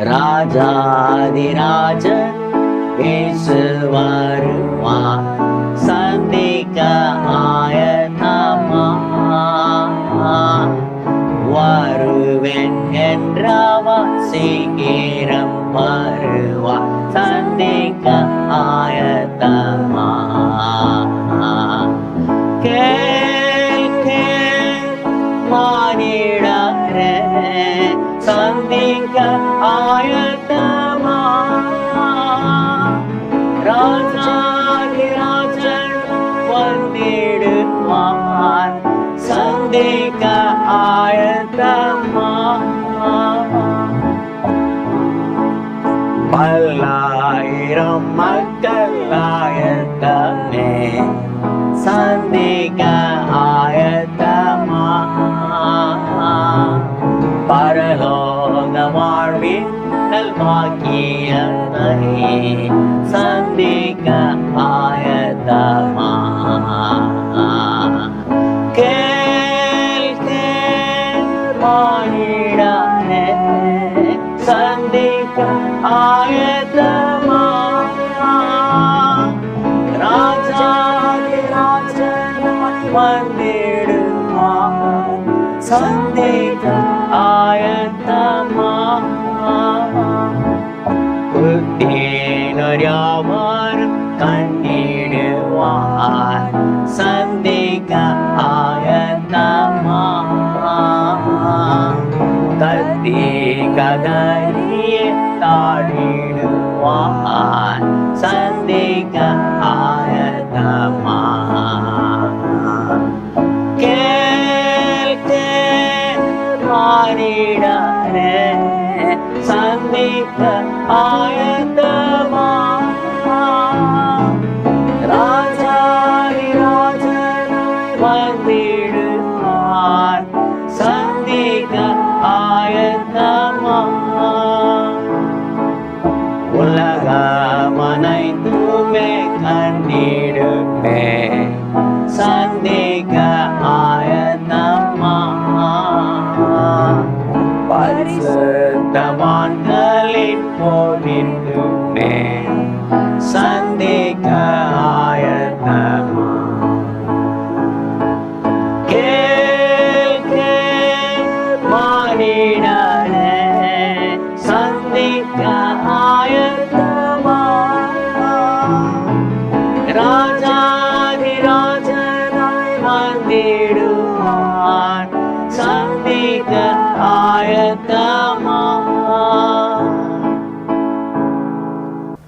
ராஜாதிராஜ இயேசு வருவார் சந்திக்க ஆயத்தமா? வருவேன் என்றவா சீக்கிரம் வருவா. சந்திக்க ஆயத்தமா? சந்திக்க ஆயத்தமா? ராஜாதிராஜன் வந்திடுவார் சந்திக்க ஆயத்தமா? பல்லாயிரம் மக்கள் ஆயத்தமே. சந்திக்க ஆயத்த வாழ்வின் நல்வாக்கியத்தை சந்திக்க ஆயத்தமா கேள் கேள் சந்திக்க ஆயத்தமா ராஜாதிராஜன் வந்திடுவார் சந்திக்க ஆயத்தமா. கதறிய தாழிடுவான் சந்தேக ஆயதமா கேட்டு கேள் மாறிடனே சந்திக்க ஆயத்தமா உலகமனைத்துமே கண்டிடுமே. சந்தேக ஆயத்தம்மா பரிசுத்தவான்களின் போனிட்டுமே சந்தேக Maya Dama.